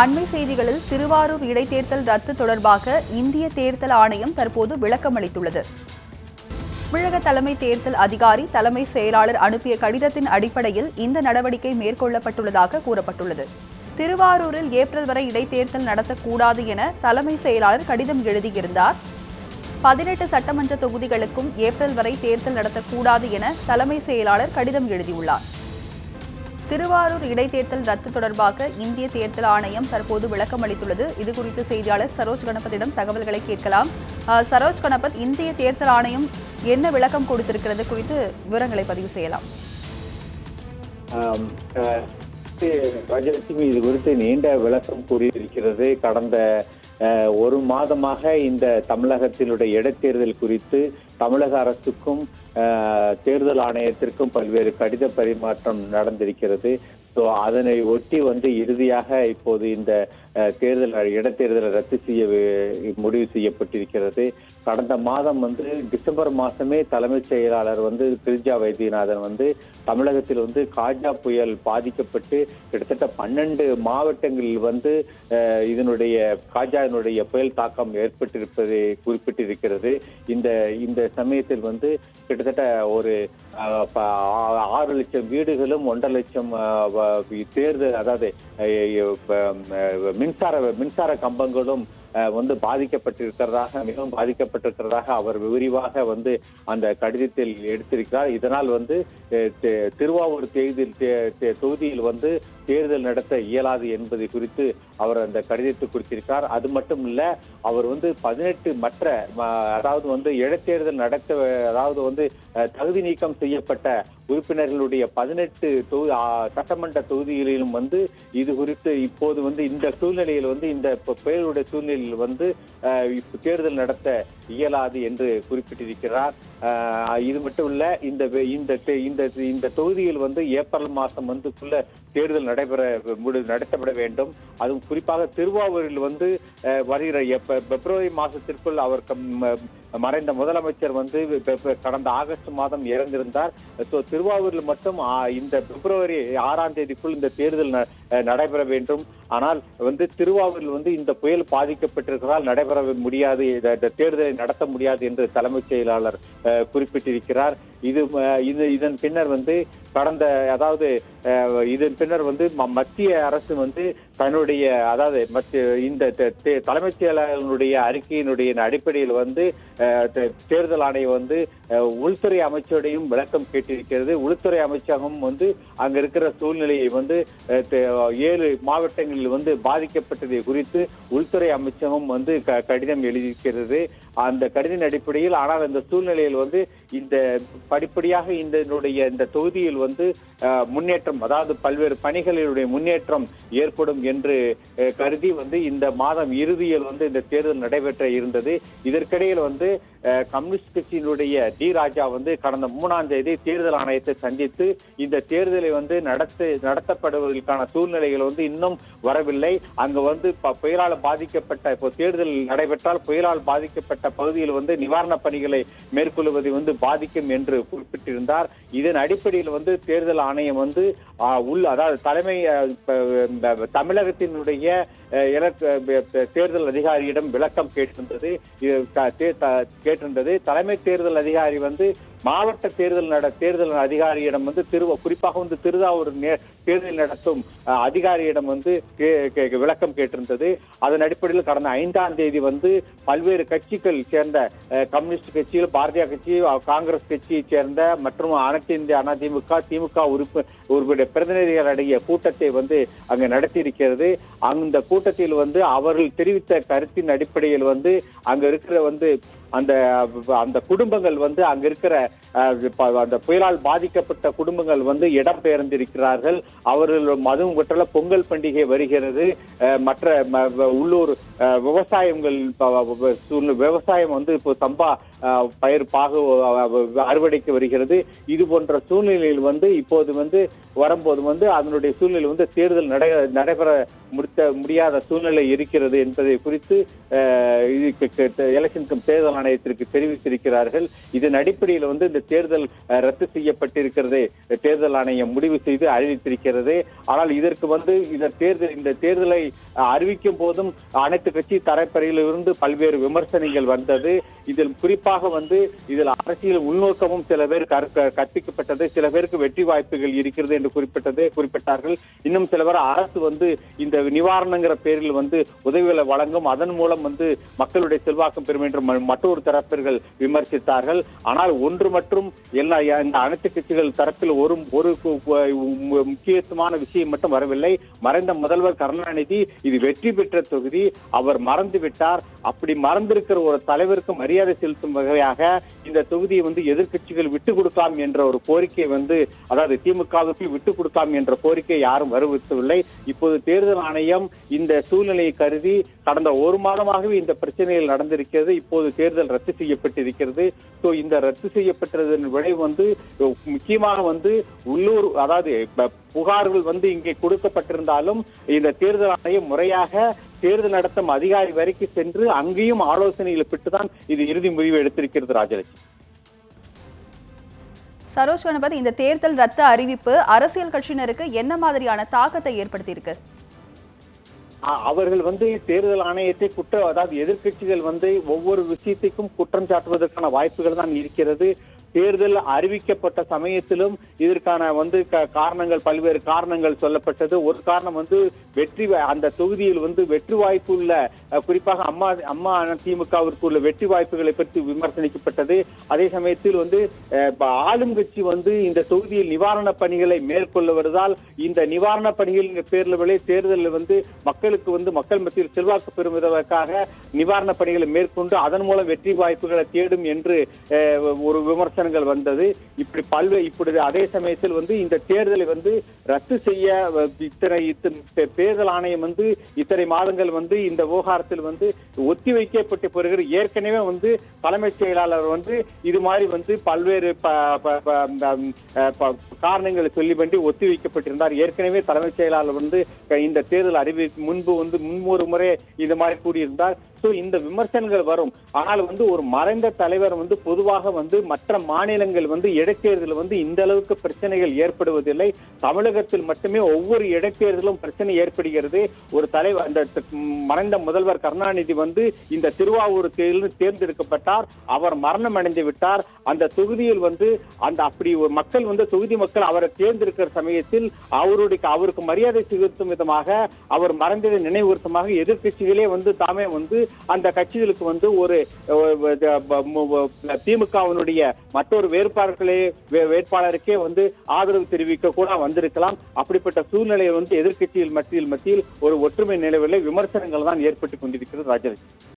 அண்மை செய்திகளில் திருவாரூர் இடைத்தேர்தல் ரத்து தொடர்பாக இந்திய தேர்தல் ஆணையம் தற்போது விளக்கம் அளித்துள்ளது தமிழக தலைமை தேர்தல் அதிகாரி தலைமை செயலாளர் அனுப்பிய கடிதத்தின் அடிப்படையில் இந்த நடவடிக்கை மேற்கொள்ளப்பட்டுள்ளதாக கூறப்பட்டுள்ளது. திருவாரூரில் ஏப்ரல் வரை இடைத்தேர்தல் நடத்தக்கூடாது என தலைமை செயலாளர் கடிதம் எழுதியிருந்தார். பதினெட்டு சட்டமன்ற தொகுதிகளுக்கும் ஏப்ரல் வரை தேர்தல் நடத்தக்கூடாது என தலைமை செயலாளர் கடிதம் எழுதியுள்ளார். திருவாரூர் இடைத்தேர்தல் ரத்து தொடர்பாக இந்திய தேர்தல் ஆணையம் தற்போது விளக்கம் அளித்துள்ளது. இதுகுறித்து செய்தியாளர் சரோஜ் கணபதியிடம் தகவல்களை கேட்கலாம். சரோஜ் கணபத் இந்திய தேர்தல் ஆணையம் என்ன விளக்கம் கொடுத்திருக்கிறது குறித்து விவரங்களை பதிவு செய்யலாம். இது ராஜலட்சுமி இது குறித்து நீண்ட விளக்கம் கூறியிருக்கிறது. கடந்த ஒரு மாதமாக இந்த தமிழகத்தினுடைய இடைத்தேர்தல் குறித்து தமிழக அரசுக்கும் தேர்தல் ஆணையத்திற்கும் பல்வேறு கடித பரிமாற்றம் நடந்திருக்கிறது. ஸோ அதனை ஒட்டி வந்து இறுதியாக இப்போது இந்த தேர்தல் இடைத்தேர்தலை ரத்து செய்ய முடிவு செய்யப்பட்டிருக்கிறது. கடந்த மாதம் வந்து டிசம்பர் மாதமே தலைமைச் செயலாளர் வந்து கிரிஜா வைத்தியநாதன் வந்து தமிழகத்தில் வந்து காஜா புயல் பாதிக்கப்பட்டு கிட்டத்தட்ட பன்னெண்டு மாவட்டங்களில் வந்து இதனுடைய காஜாவினுடைய புயல் தாக்கம் ஏற்பட்டிருப்பது குறிப்பிட்டிருக்கிறது. இந்த இந்த சமயத்தில் வந்து கிட்டத்தட்ட ஒரு ப- ஆ- ஆறு லட்சம் வீடுகளும் ஒன்றரை லட்சம் தேர்தல் அதாவது மின்சார மின்சார கம்பங்களும் வந்து பாதிக்கப்பட்டிருக்கிறதாக மிகவும் பாதிக்கப்பட்டிருக்கிறதாக அவர் விரிவாக வந்து அந்த கடிதத்தில் எடுத்திருக்கிறார். இதனால் வந்து திருவாவூர் தேர்தல் தொகுதியில் வந்து தேர்தல் நடத்த இயலாது என்பது குறித்து அவர் அந்த கடிதத்தை குறித்திருக்கார் அது மட்டும் இல்ல அவர் வந்து பதினெட்டு மற்ற அதாவது வந்து இடைத்தேர்தல் நடத்த அதாவது வந்து தகுதி நீக்கம் செய்யப்பட்ட உறுப்பினர்களுடைய பதினெட்டு தொகு சட்டமன்ற தொகுதிகளிலும் வந்து இது குறித்து இப்போது வந்து இந்த சூழ்நிலையில் வந்து இந்த ப- சூழ்நிலையில் வந்து தேர்தல் நடத்த இயலாது என்று குறிப்பிட்டிருக்கிறார். இது மட்டும் இல்ல இந்த இந்த இந்த இந்த தொகுதியில் வந்து ஏப்ரல் மாதம் வந்துக்குள்ள தேர்தல் நடைபெற முடி நடத்தப்பட வேண்டும். அதுவும் குறிப்பாக திருவாவூரில் வந்து வருகிற எப்ப- பிப்ரவரி மாதத்திற்குள் அவர் கம்- மறைந்த முதலமைச்சர் வந்து பெ- கடந்த ஆகஸ்ட் மாதம் இறந்திருந்தார். ஸோ திருவாவூரில் மட்டும் இந்த பிப்ரவரி ஆறாம் தேதிக்குள் இந்த தேர்தல் ந- நடைபெற வேண்டும். ஆனால் வந்து திருவாரூரில் வந்து இந்த புயல் பாதிக்கப்பட்டிருக்கிறதால் நடைபெற முடியாது இந்த தேர்தலை நடத்த முடியாது என்று தலைமைச் செயலாளர் குறிப்பிட்டிருக்கிறார். இது இது இதன் பின்னர் வந்து கடந்த அதாவது இதன் பின்னர் வந்து ம- மத்திய அரசு வந்து தன்னுடைய அதாவது மற்ற இந்த தலைமைச் செயலாளர்களுடைய அறிக்கையினுடைய அடிப்படையில் வந்து தே- தேர்தல் ஆணையம் வந்து உள்துறை அமைச்சருடையும் விளக்கம் கேட்டிருக்கிறது. உள்துறை அமைச்சகம் வந்து அங்க இருக்கிற சூழ்நிலையை வந்து ஏழு மாவட்டங்களில் வந்து பாதிக்கப்பட்டதை குறித்து உள்துறை அமைச்சகம் வந்து க- கடிதம் எழுதியிருக்கிறது. அந்த கடிதம் அடிப்படையில் ஆனால் அந்த சூழ்நிலையில் வந்து இந்த படிப்படியாக இந்த இந்த தொகுதியில் வந்து முன்னேற்றம் அதாவது பல்வேறு பணிகளினுடைய முன்னேற்றம் ஏற்படும் என்று கருதி வந்து இந்த மாதம் இறுதியில் வந்து இந்த தேர்தல் நடைபெற்ற இருந்தது. இதற்கிடையில் வந்து கம்யூனிஸ்ட் கட்சியினுடைய டி ராஜா வந்து கடந்த மூணாம் தேதி தேர்தல் ஆணையத்தை சந்தித்து இந்த தேர்தலை வந்து நடத்த நடத்தப்படுவதற்கான சூழ்நிலைகள் வந்து இன்னும் வரவில்லை. அங்க வந்து ப- புயலால் பாதிக்கப்பட்ட இப்போ தேர்தல் நடைபெற்றால் புயலால் பாதிக்கப்பட்ட பகுதியில் வந்து நிவாரணப் பணிகளை மேற்கொள்வதை வந்து பாதிக்கும் என்று குறிப்பிட்டிருந்தார். இதன் அடிப்படையில் வந்து தேர்தல் ஆணையம் வந்து உள் அதாவது தலைமை தமிழகத்தினுடைய தேர்தல் அதிகாரியிடம் விளக்கம் கேட்டிருந்தது. கேட்டிருந்தது. தலைமை தேர்தல் அதிகாரி வந்து மாவட்ட தேர்தல் நட தேர்தல் அதிகாரியிடம் வந்து திரு குறிப்பாக வந்து திருதாவூர் தேர்தல் நடத்தும் அதிகாரியிடம் வந்து கே- விளக்கம் கேட்டிருந்தது. அதன் அடிப்படையில் கடந்த ஐந்தாம் தேதி வந்து பல்வேறு கட்சிகள் சேர்ந்த கம்யூனிஸ்ட் கட்சியில் பாரதிய கட்சி காங்கிரஸ் கட்சியை சேர்ந்த மற்றும் அனைத்து இந்திய அதிமுக திமுக திமுக உறுப்பு உறுப்பினர் பிரதிநிதிகள் அடங்கிய கூட்டத்தை வந்து அங்கு நடத்தியிருக்கிறது. அந்த கூட்டத்தில் வந்து அவர்கள் தெரிவித்த கருத்தின் அடிப்படையில் வந்து அங்க இருக்கிற வந்து அந்த அந்த குடும்பங்கள் வந்து அங்க இருக்கிற ப- அந்த புயலால் பாதிக்கப்பட்ட குடும்பங்கள் வந்து இடம்பெயர்ந்திருக்கிறார்கள் அவர்கள் அதுவும் பொங்கல் பண்டிகை வருகிறது. மற்ற உள்ளூர் அஹ், விவசாயங்கள் விவசாயம் வந்து இப்போ சம்பா பயிர் பாகு அறுவடைக்கு வருகிறது. இது போன்ற சூழ்நிலையில் வந்து இப்போது வந்து வரும்போது வந்து அதனுடைய சூழ்நிலை வந்து தேர்தல் நடை நடைபெற முடித்த முடியாத சூழ்நிலை இருக்கிறது என்பதை குறித்து எலெக்ஷன் தேர்தல் ஆணையத்திற்கு தெரிவித்திருக்கிறார்கள். இதன் அடிப்படையில் வந்து இந்த தேர்தல் ரத்து செய்யப்பட்டிருக்கிறது. தேர்தல் ஆணையம் முடிவு செய்து அறிவித்திருக்கிறது. ஆனால் இதற்கு வந்து இந்த தேர்தல் இந்த தேர்தலை அறிவிக்கும் போதும் அனைத்து கட்சி தரப்பறையிலிருந்து பல்வேறு விமர்சனங்கள் வந்தது. இதில் குறிப்பாக வந்து இதில் அரசியல் உள்நோக்கமும் சில பேர் கற்பிக்கப்பட்டது சில பேருக்கு வெற்றி வாய்ப்புகள் இருக்கிறது என்று குறிப்பிட்டது குறிப்பிட்டார்கள். இன்னும் சில பேர் அரசு வந்து இந்த நிவாரணங்கிற பேரில் வந்து உதவிகளை வழங்கும் அதன் மூலம் வந்து மக்களுடைய செல்வாக்கம் பெறும் என்று மற்றொரு தரப்பினர்கள் விமர்சித்தார்கள். ஆனால் ஒன்று மற்றும் எல்லா இந்த அனைத்து கட்சிகள் தரப்பில் ஒரு ஒரு முக்கியத்துவமான விஷயம் மட்டும் வரவில்லை. மறைந்த முதல்வர் கருணாநிதி இது வெற்றி பெற்ற தொகுதி. அவர் மறந்து விட்டார் அப்படி மறந்திருக்கிற ஒரு தலைவருக்கு மரியாதை செலுத்தும் வகையாக இந்த தொகுதியை வந்து எதிர்க்கட்சிகள் விட்டு கொடுக்கலாம் என்ற ஒரு கோரிக்கை வந்து அதாவது திமுகவுக்கு விட்டு கொடுக்கலாம் என்ற கோரிக்கை யாரும் வலியுறுத்தவில்லை இப்போது தேர்தல் ஆணையம் இந்த சூழ்நிலையை கருதி கடந்த ஒரு மாதமாகவே இந்த பிரச்சனைகள் நடந்திருக்கிறது. இப்போது தேர்தல் ரத்து செய்யப்பட்டிருக்கிறது. ஸோ இந்த ரத்து செய்யப்பட்டதன் விளைவு வந்து முக்கியமாக வந்து உள்ளூர் அதாவது புகார்கள் வந்து இங்கே கொடுக்கப்பட்டிருந்தாலும் இந்த தேர்தல் ஆணையம் முறையாக தேர்தல் நடத்தும் அதிகாரி வரைக்கும் சென்று அங்கேயும் ஆலோசனைகளை பெற்றுதான் இது இறுதி முடிவு எடுத்திருக்கிறது ராஜலட்சுமி. சரோஜ் கணபதி இந்த தேர்தல் ரத்து அறிவிப்பு அரசியல் கட்சியினருக்கு என்ன மாதிரியான தாக்கத்தை ஏற்படுத்தியிருக்கு? அவர்கள் வந்து தேர்தல் ஆணையத்தை குற்ற அதாவது எதிர்க்கட்சிகள் வந்து ஒவ்வொரு விஷயத்தையும் குற்றம் சாட்டுவதற்கான வாய்ப்புகள் தான் இருக்கிறது. தேர்தல் அறிவிக்கப்பட்ட சமயத்திலும் இதற்கான வந்து க- காரணங்கள் பல்வேறு காரணங்கள் சொல்லப்பட்டது. ஒரு காரணம் வந்து வெற்றி அந்த தொகுதியில் வந்து வெற்றி வாய்ப்பு உள்ள குறிப்பாக அம்மா அம்மா திமுகவிற்கு உள்ள வெற்றி வாய்ப்புகளை பற்றி விமர்சனிக்கப்பட்டது. அதே சமயத்தில் வந்து ஆளும் கட்சி வந்து இந்த தொகுதியில் நிவாரண பணிகளை மேற்கொள்ள வருவதால் இந்த நிவாரண பணிகள் பேரில் விளை தேர்தலில் வந்து மக்களுக்கு வந்து மக்கள் மத்தியில் செல்வாக்கு பெறும் விதற்காக நிவாரண பணிகளை மேற்கொண்டு அதன் மூலம் வெற்றி வாய்ப்புகளை தேடும் என்று ஒரு விமர்சனம் விமர்சனங்கள் வந்தது. இப்படி பல்வே இப்படி அதே சமயத்தில் வந்து இந்த தேர்தலை வந்து ரத்து செய்ய இத்தனை இத்தனை தேர்தல் ஆணையம் வந்து இத்தனை மாதங்கள் வந்து இந்த விவகாரத்தில் வந்து ஒத்தி வைக்கப்பட்ட பிறகு ஏற்கனவே வந்து தலைமைச் செயலாளர் வந்து இது மாதிரி வந்து பல்வேறு காரணங்களை சொல்லி வேண்டி ஒத்தி வைக்கப்பட்டிருந்தார். ஏற்கனவே தலைமைச் செயலாளர் வந்து இந்த தேர்தல் அறிவி முன்பு வந்து முன்மொரு முறை இது மாதிரி கூறியிருந்தார். ஸோ இந்த விமர்சனங்கள் வரும். ஆனால் வந்து ஒரு மறைந்த தலைவர் வந்து பொதுவாக வந்து மற்ற மாநிலங்கள் வந்து இடைத்தேர்தல் வந்து இந்த அளவுக்கு பிரச்சனைகள் ஏற்படுவதில்லை. தமிழகத்தில் மட்டுமே ஒவ்வொரு இடைத்தேர்தலும் பிரச்சனை ஏற்படுகிறது. ஒரு தலைவர் அந்த மறைந்த முதல்வர் கருணாநிதி வந்து இந்த திருவாவூர் தேர்தலில் தேர்ந்தெடுக்கப்பட்டார். அவர் மரணம் அடைந்து விட்டார். அந்த தொகுதியில் வந்து அந்த அப்படி ஒரு மக்கள் வந்து தொகுதி மக்கள் அவரை தேர்ந்தெடுக்கிற சமயத்தில் அவருடைய அவருக்கு மரியாதை செலுத்தும் விதமாக அவர் மறைந்ததை நினைவுறுத்தமாக எதிர்க்கட்சிகளே வந்து தாமே வந்து அந்த கட்சிகளுக்கு வந்து ஒரு திமுகவினுடைய மற்றொரு வேட்பாளர்களே வே- வேட்பாளருக்கே வந்து ஆதரவு தெரிவிக்க கூட வந்திருக்கலாம். அப்படிப்பட்ட சூழ்நிலை வந்து எதிர்கட்சியில் மத்தியில் மத்தியில் ஒரு ஒற்றுமை நிலவில்லை விமர்சனங்கள் தான் ஏற்பட்டு கொண்டிருக்கிறது ராஜலட்சுமி